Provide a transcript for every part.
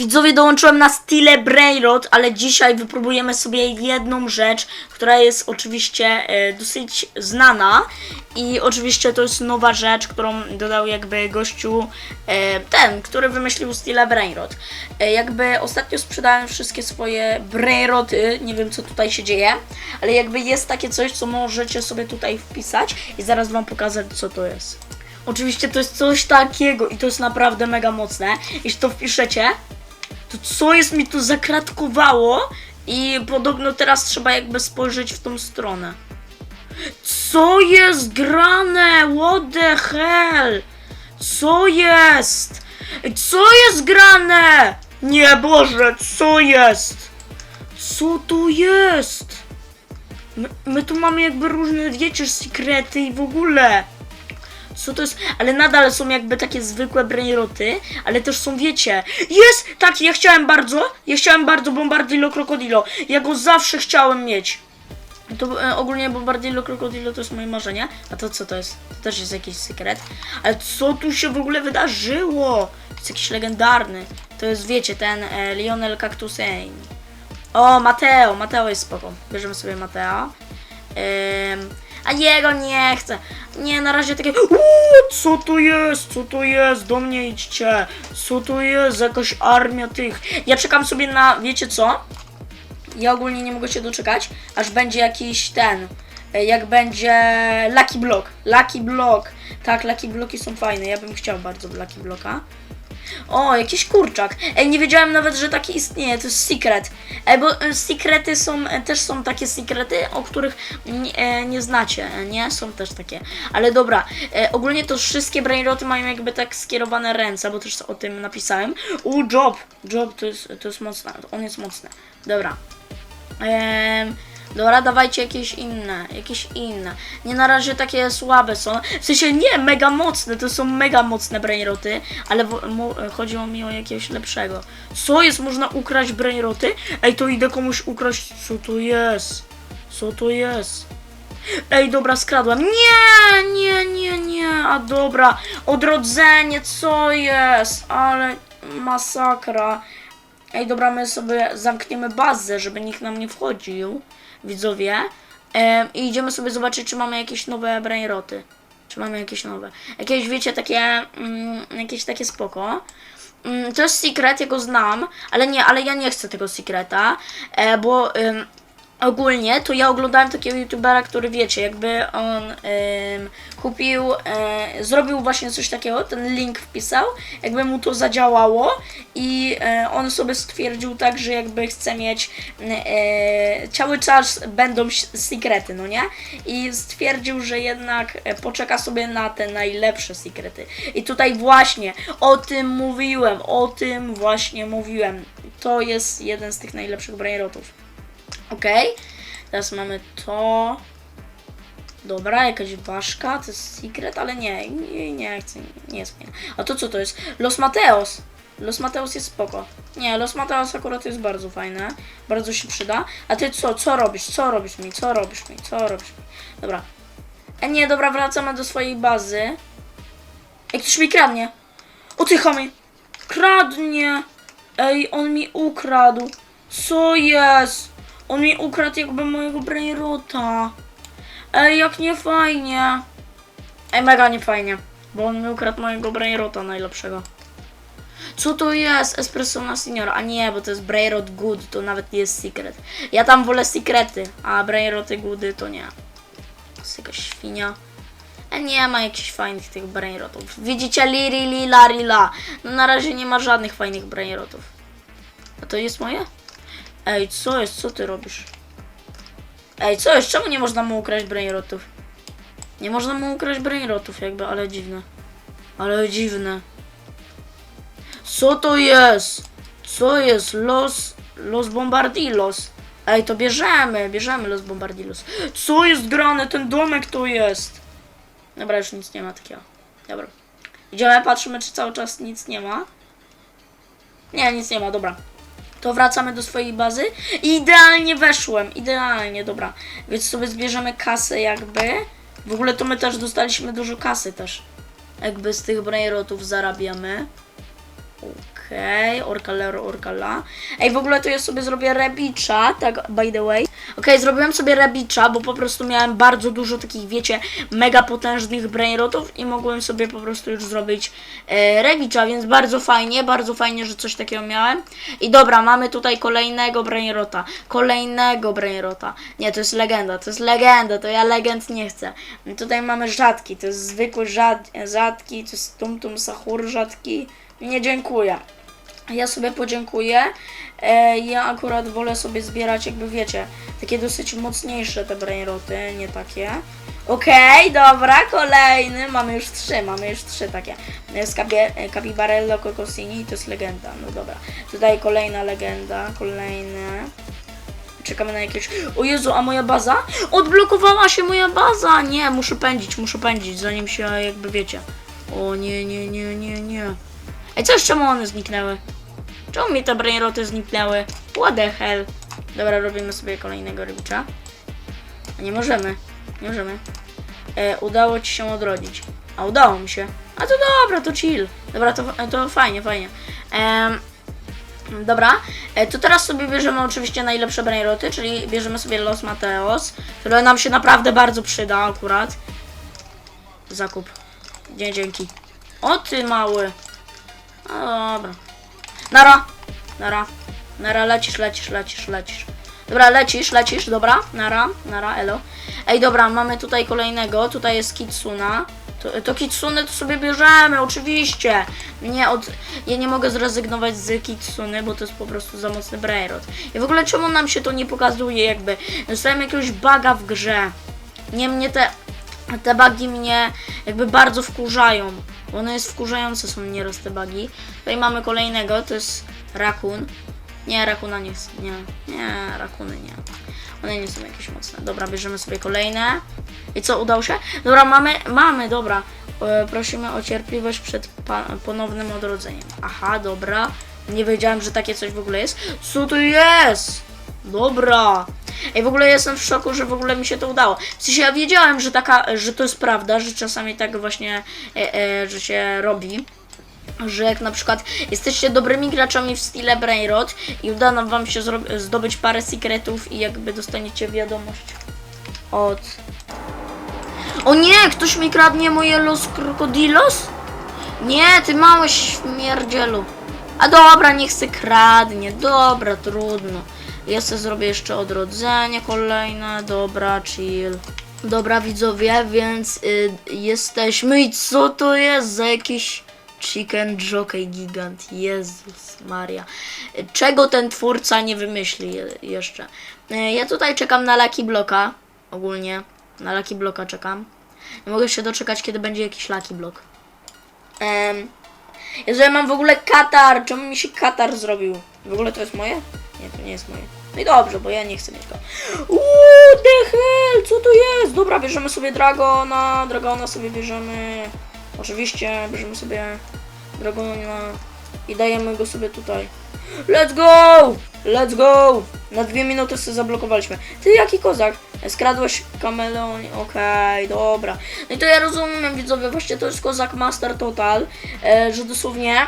Widzowie, dołączyłem na Stile Brainrot, ale dzisiaj wypróbujemy sobie jedną rzecz, która jest oczywiście e, dosyć znana i oczywiście to jest nowa rzecz, którą dodał jakby gościu e, ten, który wymyślił Stile Brainrot. E, jakby ostatnio sprzedałem wszystkie swoje Brainroty, nie wiem co tutaj się dzieje, ale jakby jest takie coś, co możecie sobie tutaj wpisać i zaraz wam pokażę co to jest. Oczywiście to jest coś takiego i to jest naprawdę mega mocne. Jeśli to wpiszecie, to co jest mi tu zakratkowało i podobno teraz trzeba jakby spojrzeć w tą stronę. Co jest grane? What the hell? Co jest? Co jest grane? Nie, Boże, co jest? Co tu jest? My, my tu mamy jakby różne, wiecie, sekrety i w ogóle. Co to jest? Ale nadal są jakby takie zwykłe brainroty, ale też są, wiecie. Jest! Tak, ja chciałem bardzo, ja chciałem bardzo Bombardillo Crocodilo. Ja go zawsze chciałem mieć. To e, ogólnie Bombardillo Crocodilo to jest moje marzenie. A to co to jest? To też jest jakiś sekret. Ale co tu się w ogóle wydarzyło? To jest jakiś legendarny. To jest, wiecie, ten e, Lionel Cactusein. O, Mateo, Mateo jest spoko. Bierzemy sobie Mateo. Ym, a jego nie chcę. Nie, na razie takie. Uuu, co to jest? Co to jest? Do mnie idźcie. Co to jest? Jakaś armia tych. Ja czekam sobie na. Wiecie co? Ja ogólnie nie mogę się doczekać, aż będzie jakiś ten. e, Jak będzie Lucky Block. Lucky Block. Tak, Lucky Blocki są fajne. Ja bym chciał bardzo Lucky Blocka. O, jakiś kurczak. Ej, nie wiedziałem nawet, że taki istnieje. To jest secret. Ej, bo e, sekrety są, e, też są takie sekrety, o których nie, e, nie znacie, nie? Są też takie. Ale dobra, e, ogólnie to wszystkie brainroty mają jakby tak skierowane ręce, bo też o tym napisałem. U, job. Job to jest, to jest mocne. On jest mocny. Dobra. Ehm, dobra, dawajcie jakieś inne, jakieś inne. Nie na razie takie słabe są. W sensie nie, mega mocne, to są mega mocne brainroty, ale chodziło mi o jakiegoś lepszego. Co jest? Można ukraść brainroty? Ej, to idę komuś ukraść. Co to jest? Co to jest? Ej, dobra, skradłem. Nie, nie, nie, nie. A dobra, odrodzenie, co jest? Ale masakra. Ej, dobra, my sobie zamkniemy bazę, żeby nikt nam nie wchodził, widzowie. I idziemy sobie zobaczyć, czy mamy jakieś nowe brainroty. Czy mamy jakieś nowe. Jakieś, wiecie, takie, mm, jakieś takie spoko. Mm, to jest secret, ja go znam, ale nie, ale ja nie chcę tego secreta, e, bo ogólnie to ja oglądałem takiego youtubera, który wiecie, jakby on ym, kupił, e, zrobił właśnie coś takiego, ten link wpisał, jakby mu to zadziałało i e, on sobie stwierdził tak, że jakby chce mieć e, cały czas będą sekrety, no nie? I stwierdził, że jednak poczeka sobie na te najlepsze sekrety. I tutaj właśnie o tym mówiłem, o tym właśnie mówiłem. To jest jeden z tych najlepszych brainrotów. Okej, teraz mamy to. Dobra, jakaś ważka, to jest secret, ale nie, nie, nie chcę, nie jest fajne. A to co to jest? Los Mateos. Los Mateos jest spoko. Nie, Los Mateos akurat jest bardzo fajne. Bardzo się przyda. A ty co, co robisz? Co robisz mi? Co robisz mi? Co robisz mi? Dobra. E nie, dobra, wracamy do swojej bazy. Ej, ktoś mi kradnie. O ty chamie. Kradnie. Ej, on mi ukradł. Co jest? On mi ukradł jakby mojego brainrota. Ej, jak nie fajnie. Ej, mega nie fajnie. Bo on mi ukradł mojego brainrota najlepszego. Co to jest? Espresso na. A nie, bo to jest brainrot good, to nawet nie jest secret. Ja tam wolę sekrety, a brainroty goody to nie. To jest jakaś świnia. E, nie ma jakichś fajnych tych brainrotów. Widzicie, liri, li, la, ri, la. No na razie nie ma żadnych fajnych brainrotów. A to jest moje? Ej, co jest? Co ty robisz? Ej, co jest? Czemu nie można mu ukraść brainrotów? Nie można mu ukraść brainrotów jakby, ale dziwne. Ale dziwne. Co to jest? Co jest? Los... Los Bombardillos. Ej, to bierzemy, bierzemy Los Bombardillos. Co jest grane? Ten domek to jest. Dobra, już nic nie ma takiego. Dobra. Idziemy, patrzymy, czy cały czas nic nie ma. Nie, nic nie ma, dobra. To wracamy do swojej bazy. I idealnie weszłem, idealnie, dobra. Więc sobie zbierzemy kasę jakby. W ogóle to my też dostaliśmy dużo kasy też. Jakby z tych brainrotów zarabiamy. Okej. Okej, Orkalero, Orkala. Ej, w ogóle to ja sobie zrobię Rebicza, tak by the way. Okej, zrobiłem sobie Rebicza, bo po prostu miałem bardzo dużo takich, wiecie, mega potężnych brainrotów i mogłem sobie po prostu już zrobić e, Rebicza, więc bardzo fajnie, bardzo fajnie, że coś takiego miałem. I dobra, mamy tutaj kolejnego brainrota, kolejnego brainrota. Nie, to jest legenda, to jest legenda, to ja legend nie chcę. Tutaj mamy rzadki, to jest zwykły rzad, rzadki, to jest tum tum sahur rzadki. Nie dziękuję. Ja sobie podziękuję. E, ja akurat wolę sobie zbierać, jakby wiecie, takie dosyć mocniejsze te brainroty, nie takie. Okej, dobra, kolejny. Mamy już trzy, mamy już trzy takie. Z Capibarello Cocosini to jest legenda. No dobra. Tutaj kolejna legenda, kolejne. Czekamy na jakieś. O Jezu, a moja baza? Odblokowała się moja baza! Nie, muszę pędzić, muszę pędzić, zanim się jakby wiecie. O nie, nie, nie, nie, nie. Ej, coś czemu one zniknęły? Czemu mi te brainroty zniknęły? What the hell? Dobra, robimy sobie kolejnego rybicza. A nie możemy. Nie możemy. E, udało ci się odrodzić. A udało mi się. A to dobra, to chill. Dobra, to, to fajnie, fajnie. Dobra, e, to teraz sobie bierzemy oczywiście najlepsze brainroty, czyli bierzemy sobie Los Mateos, które nam się naprawdę bardzo przyda akurat. Zakup. Nie, dzięki. O ty mały. No dobra. Nara. Nara. Nara, lecisz, lecisz, lecisz, lecisz. Dobra, lecisz, lecisz, dobra. Nara, nara, elo. Ej, dobra, mamy tutaj kolejnego. Tutaj jest Kitsuna. To, to Kitsune to sobie bierzemy, oczywiście. Nie, od, ja nie mogę zrezygnować z Kitsuny, bo to jest po prostu za mocny brainrot. I w ogóle czemu nam się to nie pokazuje jakby? Dostałem jakiegoś baga w grze. Nie, mnie te, te bugi mnie jakby bardzo wkurzają. One jest wkurzające są nieraz te bugi. Tutaj mamy kolejnego, to jest Rakun. Nie, Rakuna nie chcę, nie, nie, Rakuny nie. One nie są jakieś mocne. Dobra, bierzemy sobie kolejne. I co, udało się? Dobra, mamy, mamy, dobra. E, prosimy o cierpliwość przed ponownym odrodzeniem. Aha, dobra. Nie wiedziałem, że takie coś w ogóle jest. Co to jest? Dobra. Ej, w ogóle jestem w szoku, że w ogóle mi się to udało. W sensie ja wiedziałem, że taka, że to jest prawda, że czasami tak właśnie, e, e, że się robi. Że jak na przykład jesteście dobrymi graczami w stile Brainrot i uda nam wam się zdobyć parę secretów i jakby dostaniecie wiadomość od... O nie, ktoś mi kradnie moje Los Crocodilos? Nie, ty mały śmierdzielu. A dobra, niech se kradnie. Dobra, trudno. Ja sobie zrobię jeszcze odrodzenie kolejne. Dobra, chill. Dobra, widzowie, więc y, jesteśmy. I co to jest za jakiś chicken jockey gigant? Jezus Maria. Czego ten twórca nie wymyśli je, jeszcze? Y, ja tutaj czekam na Lucky Bloka. Ogólnie. Na Lucky Bloka czekam. Nie mogę się doczekać, kiedy będzie jakiś Lucky Block. Um, Jezu, ja mam w ogóle katar. Czemu mi się katar zrobił? W ogóle to jest moje? Nie, to nie jest moje. No i dobrze, bo ja nie chcę mieć go. Uuu, the hell, co to jest? Dobra, bierzemy sobie Dragona. Dragona sobie bierzemy. Oczywiście, bierzemy sobie Dragona i dajemy go sobie tutaj. Let's go! Let's go! Na dwie minuty sobie zablokowaliśmy. Ty, jaki kozak? Skradłeś kameleon, okej, dobra. No i to ja rozumiem, widzowie, właśnie to jest kozak Master Total, e, że dosłownie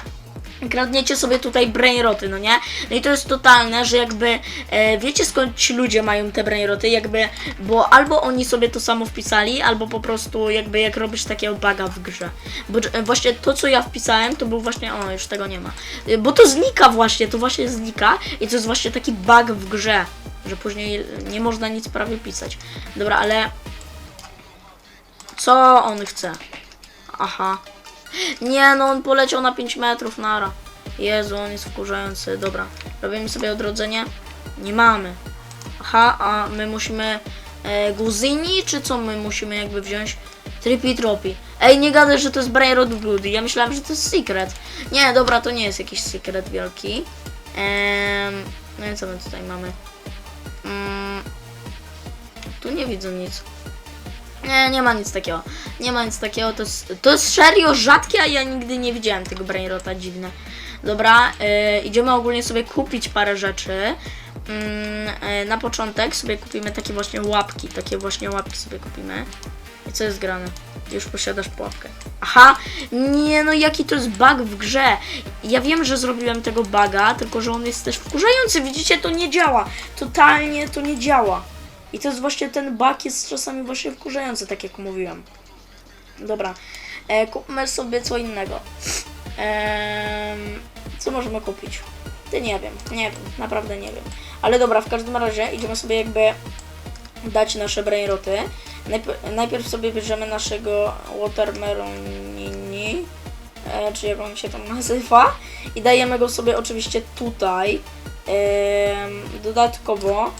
kradniecie sobie tutaj brainroty, no nie? No i to jest totalne, że jakby e, wiecie skąd ci ludzie mają te brainroty, jakby, bo albo oni sobie to samo wpisali, albo po prostu jakby jak robisz takiego buga w grze. Bo e, właśnie to, co ja wpisałem, to był właśnie, o, już tego nie ma. E, Bo to znika właśnie, to właśnie znika i to jest właśnie taki bug w grze, że później nie można nic prawie pisać. Dobra, ale co on chce? Aha. Nie, no on poleciał na 5 metrów nara. Jezu, on jest wkurzający. Dobra, robimy sobie odrodzenie. Nie mamy. Aha, a my musimy e, Guzini, czy co my musimy jakby wziąć? Tripi tropi. Ej, nie gadaj, że to jest Brainrod Bloody. Ja myślałem, że to jest secret. Nie, dobra, to nie jest jakiś secret wielki. Ehm, no i co my tutaj mamy? Mm, tu nie widzę nic. Nie, nie ma nic takiego. Nie ma nic takiego. To jest, to jest serio rzadkie, a ja nigdy nie widziałem tego brainrota dziwne. Dobra, y, idziemy ogólnie sobie kupić parę rzeczy. Mm, y, na początek sobie kupimy takie właśnie łapki. Takie właśnie łapki sobie kupimy. I co jest grane? Już posiadasz pułapkę. Aha, nie no jaki to jest bug w grze. Ja wiem, że zrobiłem tego buga, tylko że on jest też wkurzający. Widzicie, to nie działa. Totalnie to nie działa. I to jest właśnie ten bug jest czasami właśnie wkurzający, tak jak mówiłem. Dobra, e, kupmy sobie co innego. Em, co możemy kupić? Ty nie wiem, nie wiem, naprawdę nie wiem. Ale dobra, w każdym razie idziemy sobie jakby dać nasze brainroty. Najpierw, najpierw sobie bierzemy naszego Watermelonini, e, czy jak on się tam nazywa, i dajemy go sobie oczywiście tutaj. Em, dodatkowo,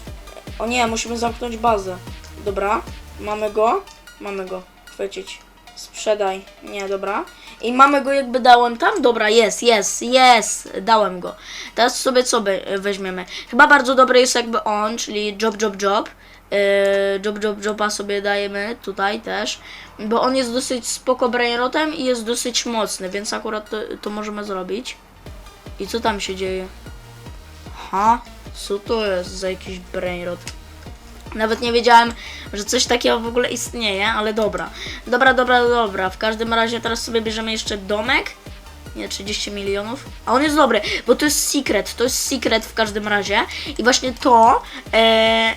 o nie, musimy zamknąć bazę. Dobra, mamy go, mamy go, chwycić. Sprzedaj, nie, dobra. I mamy go jakby dałem tam, dobra, jest, jest, jest, dałem go. Teraz sobie co by, weźmiemy? Chyba bardzo dobry jest jakby on, czyli job, job, job. Yy, job, job, joba sobie dajemy tutaj też, bo on jest dosyć spoko brainrotem i jest dosyć mocny, więc akurat to, to możemy zrobić. I co tam się dzieje? Aha, co to jest za jakiś brainrot? Nawet nie wiedziałem, że coś takiego w ogóle istnieje, ale dobra. Dobra, dobra, dobra. W każdym razie teraz sobie bierzemy jeszcze domek. Nie, 30 milionów. A on jest dobry, bo to jest secret. To jest secret w każdym razie. I właśnie to, e,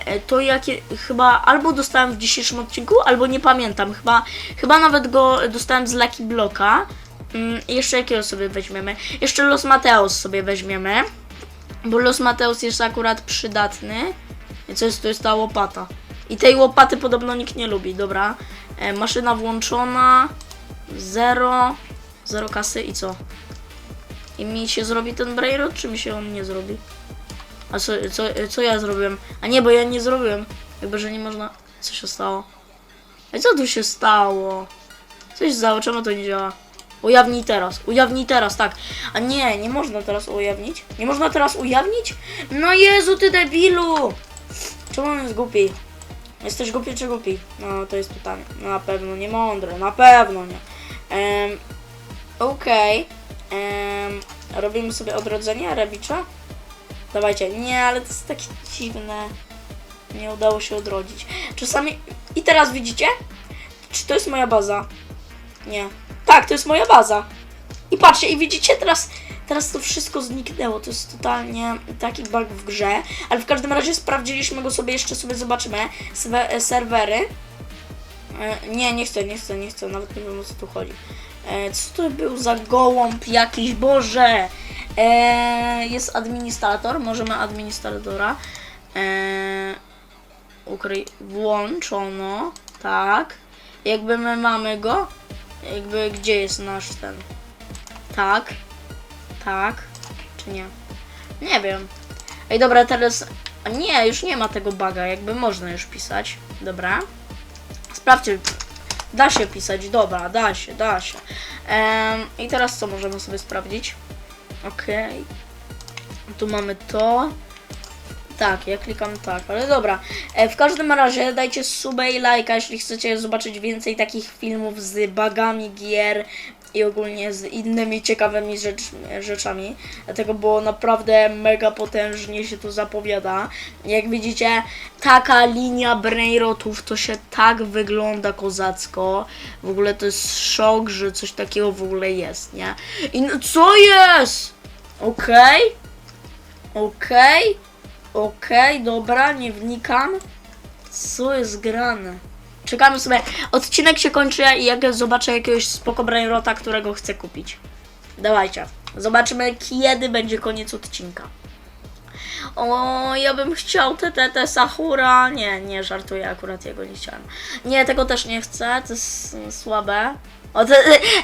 e, to jakie chyba albo dostałem w dzisiejszym odcinku, albo nie pamiętam. Chyba, chyba nawet go dostałem z Lucky Blocka. Mm, jeszcze jakiego sobie weźmiemy? Jeszcze Los Mateos sobie weźmiemy. Bo Los Mateos jest akurat przydatny. I co jest, to jest ta łopata. I tej łopaty podobno nikt nie lubi, dobra. E, maszyna włączona. Zero. Zero kasy i co? I mi się zrobi ten brainrot, czy mi się on nie zrobi? A co, co, co ja zrobiłem? A nie, bo ja nie zrobiłem. Jakby, że nie można... Co się stało? A co tu się stało? Coś stało, czemu to nie działa? Ujawnij teraz, ujawnij teraz, tak. A nie, nie można teraz ujawnić. Nie można teraz ujawnić? No Jezu, ty debilu! Czemu on jest głupi? Jesteś głupi czy głupi? No, to jest pytanie. No, na pewno nie mądry, na pewno nie. Em, Okej. Em, robimy sobie odrodzenie Rabicza? Dawajcie. Nie, ale to jest takie dziwne. Nie udało się odrodzić. Czasami... I teraz widzicie? Czy to jest moja baza? Nie. Tak, to jest moja baza. I patrzcie, i widzicie teraz, teraz to wszystko zniknęło. To jest totalnie taki bug w grze. Ale w każdym razie sprawdziliśmy go sobie, jeszcze sobie zobaczymy. Swe, e, serwery. E, nie, nie chcę, nie chcę, nie chcę, nawet nie wiem o co tu chodzi. E, co to był za gołąb jakiś, Boże! E, jest administrator, możemy administratora. E, ukryj, włączono, tak. Jakby my mamy go, jakby gdzie jest nasz ten? Tak, tak, czy nie? Nie wiem. Ej, dobra, teraz. A nie, już nie ma tego baga, jakby można już pisać. Dobra. Sprawdźcie. Da się pisać, dobra, da się, da się. Em, I teraz co możemy sobie sprawdzić? Okej. Tu mamy to. Tak, ja klikam tak, ale dobra. E, w każdym razie dajcie subę i lajka, jeśli chcecie zobaczyć więcej takich filmów z bugami gier i ogólnie z innymi ciekawymi rzecz, rzeczami. Dlatego było naprawdę mega potężnie się to zapowiada. Jak widzicie, taka linia brainrotów to się tak wygląda kozacko. W ogóle to jest szok, że coś takiego w ogóle jest, nie? I no, co jest? Okej? Okej? Okej, dobra, nie wnikam. Co jest grane? Czekamy sobie. Odcinek się kończy i jak zobaczę jakiegoś spoko brainrota, którego chcę kupić. Dawajcie. Zobaczymy kiedy będzie koniec odcinka. O, ja bym chciał TTT Sahura. Nie, nie, żartuję, akurat jego nie chciałem. Nie, tego też nie chcę, to jest słabe. O, te,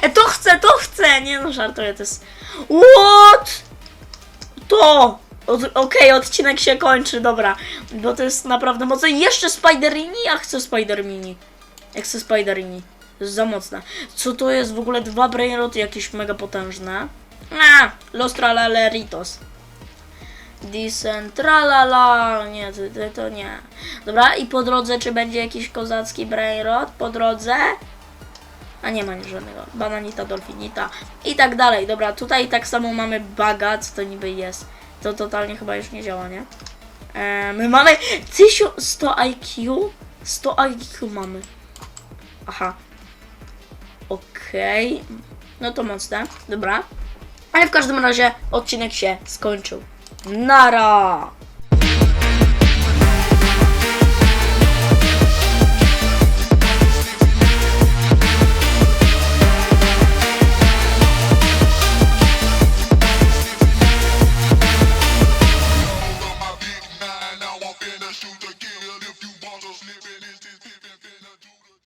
e, to chcę, to chcę! Nie no, żartuję, to jest... What? To! Od- Okej, odcinek się kończy, dobra. Bo to jest naprawdę mocne. Jeszcze Spiderini? Ja chcę Spider-Mini. Ja chcę Spider-Mini. To jest za mocne. Co to jest w ogóle? Dwa brainroty jakieś mega potężne. A, Los Tralaleritos. Decentralala. Nie, to, to, to nie. Dobra, i po drodze, czy będzie jakiś kozacki brainrot? Po drodze? A nie ma żadnego. Bananita, dolfinita i tak dalej. Dobra, tutaj tak samo mamy baga, co to niby jest. To totalnie chyba już nie działa, nie? E, my mamy 1100 IQ. 100 IQ mamy. Aha. Okej. No to mocne. Dobra. Ale w każdym razie odcinek się skończył. Nara!